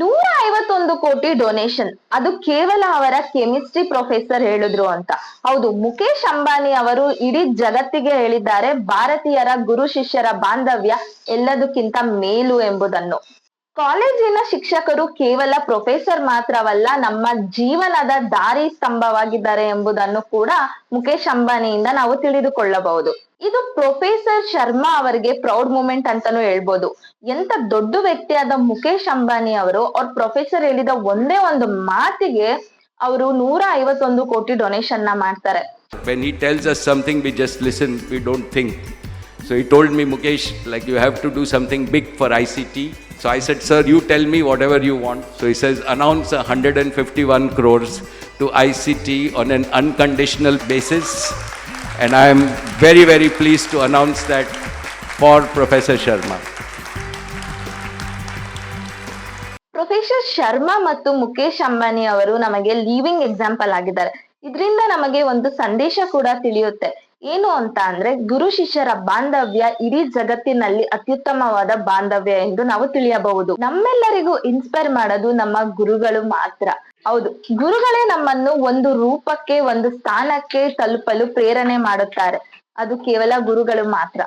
ನೂರ ಐವತ್ತೊಂದು ಕೋಟಿ ಡೊನೇಷನ್ ಅದು ಕೇವಲ ಅವರ ಕೆಮಿಸ್ಟ್ರಿ ಪ್ರೊಫೆಸರ್ ಹೇಳಿದ್ರು ಅಂತ. ಹೌದು ಮುಖೇಶ್ ಅಂಬಾನಿ ಅವರು ಇಡೀ ಜಗತ್ತಿಗೆ ಹೇಳಿದ್ದಾರೆ, ಭಾರತೀಯರ ಗುರು ಶಿಷ್ಯರ ಬಾಂಧವ್ಯ ಎಲ್ಲದಕ್ಕಿಂತ ಮೇಲು ಎಂಬುದನ್ನು. ಕಾಲೇಜಿನ ಶಿಕ್ಷಕರು ಕೇವಲ ಪ್ರೊಫೆಸರ್ ಮಾತ್ರವಲ್ಲ ನಮ್ಮ ಜೀವನದ ದಾರಿ ಸ್ತಂಭವಾಗಿದ್ದಾರೆ ಎಂಬುದನ್ನು ಕೂಡ ಮುಖೇಶ್ ಅಂಬಾನಿಯಿಂದ ನಾವು ತಿಳಿದುಕೊಳ್ಳಬಹುದು ಇದು ಪ್ರೊಫೆಸರ್ ಶರ್ಮಾ ಅವರಿಗೆ ಪ್ರೌಡ್ ಮೂಮೆಂಟ್ ಅಂತಾನೂ ಹೇಳ್ಬೋದು ಎಂತ ದೊಡ್ಡ ವ್ಯಕ್ತಿಯಾದ ಮುಖೇಶ್ ಅಂಬಾನಿ ಅವರು ಅವ್ರ ಪ್ರೊಫೆಸರ್ ಹೇಳಿದ ಒಂದೇ ಒಂದು ಮಾತಿಗೆ ಅವರು ನೂರ ಐವತ್ತೊಂದು ಕೋಟಿ ಡೊನೇಷನ್ನ ಮಾಡ್ತಾರೆ When he tells us something, we just listen, we don't think. So he told me, Mukesh, like you have to do something big for ICT. So I said, Sir, you tell me whatever you want. So he says, announce 151 crores to ICT on an unconditional basis. And I am very, very pleased to announce that for Professor Sharma. Professor Sharma ಮತ್ತು ಮುಖೇಶ್ ಅಂಬಾನಿ ಅವರು ನಮಗೆ living example ಆಗಿದ್ದಾರೆ ಇದರಿಂದ ನಮಗೆ ಒಂದು ಸಂದೇಶ ಕೂಡ ತಿಳಿಯುತ್ತೆ ಏನು ಅಂತ ಅಂದ್ರೆ ಗುರು ಶಿಷ್ಯರ ಬಾಂಧವ್ಯ ಇಡೀ ಜಗತ್ತಿನಲ್ಲಿ ಅತ್ಯುತ್ತಮವಾದ ಬಾಂಧವ್ಯ ಎಂದು ನಾವು ತಿಳಿಯಬಹುದು. ನಮ್ಮೆಲ್ಲರಿಗೂ ಇನ್ಸ್ಪೈರ್ ಮಾಡೋದು ನಮ್ಮ ಗುರುಗಳು ಮಾತ್ರ. ಹೌದು, ಗುರುಗಳೇ ನಮ್ಮನ್ನು ಒಂದು ರೂಪಕ್ಕೆ, ಒಂದು ಸ್ಥಾನಕ್ಕೆ ತಲುಪಲು ಪ್ರೇರಣೆ ಮಾಡುತ್ತಾರೆ. ಅದು ಕೇವಲ ಗುರುಗಳು ಮಾತ್ರ.